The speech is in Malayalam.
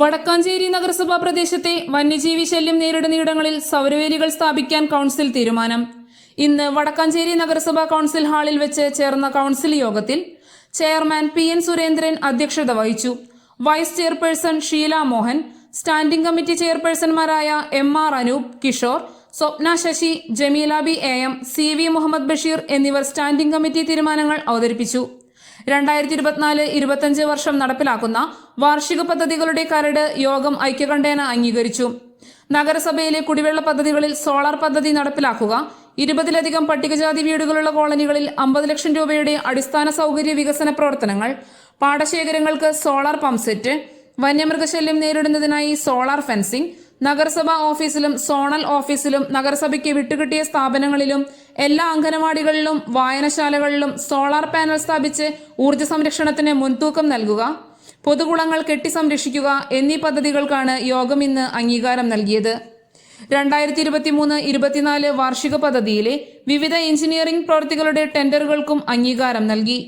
വടക്കാഞ്ചേരി നഗരസഭാ പ്രദേശത്തെ വന്യജീവി ശല്യം നേരിടുന്നയിടങ്ങളിൽ സൗരവേലികൾ സ്ഥാപിക്കാൻ കൗൺസിൽ തീരുമാനം. ഇന്ന് വടക്കാഞ്ചേരി നഗരസഭാ കൗൺസിൽ ഹാളിൽ വെച്ച് ചേർന്ന കൗൺസിൽ യോഗത്തിൽ ചെയർമാൻ പി എൻ സുരേന്ദ്രൻ അധ്യക്ഷത വഹിച്ചു. Vice chairperson Sheela Mohan standing committee ചെയർപേഴ്സൺമാരായ M R Anoop Kishore Swapna Sasi Jameela B A M C V Muhammad Basheer എന്നിവർ സ്റ്റാൻഡിംഗ് കമ്മിറ്റി തീരുമാനങ്ങൾ അവതരിപ്പിച്ചു. രണ്ടായിരത്തി ഇരുപത്തിനാല് ഇരുപത്തഞ്ച് വർഷം നടപ്പിലാക്കുന്ന വാർഷിക പദ്ധതികളുടെ കരട് യോഗം ഐക്യകണ്ഠേന അംഗീകരിച്ചു. നഗരസഭയിലെ കുടിവെള്ള പദ്ധതികളിൽ സോളാർ പദ്ധതി നടപ്പിലാക്കുക ഇരുപതിലധികം പട്ടികജാതി വീടുകളുള്ള കോളനികളിൽ അമ്പത് ലക്ഷം രൂപയുടെ അടിസ്ഥാന സൗകര്യ വികസന പ്രവർത്തനങ്ങൾ പാടശേഖരങ്ങൾക്ക് സോളാർ പമ്പ് സെറ്റ് വന്യമൃഗശല്യം നേരിടുന്നതിനായി സോളാർ ഫെൻസിംഗ് നഗരസഭാ ഓഫീസിലും സോണൽ ഓഫീസിലും നഗരസഭയ്ക്ക് വിട്ടുകിട്ടിയ സ്ഥാപനങ്ങളിലും എല്ലാ അംഗനവാടികളിലും വായനശാലകളിലും സോളാർ പാനൽ സ്ഥാപിച്ച് ഊർജ സംരക്ഷണത്തിന് മുൻതൂക്കം നൽകുക പൊതുകുളങ്ങൾ കെട്ടി സംരക്ഷിക്കുക എന്നീ പദ്ധതികൾക്കാണ് യോഗം ഇന്ന് അംഗീകാരം നൽകിയത്. രണ്ടായിരത്തി ഇരുപത്തിമൂന്ന് ഇരുപത്തിനാല് വാർഷിക പദ്ധതിയിലെ വിവിധ എഞ്ചിനീയറിംഗ് പ്രവൃത്തികളുടെ ടെൻഡറുകൾക്കും അംഗീകാരം നൽകി.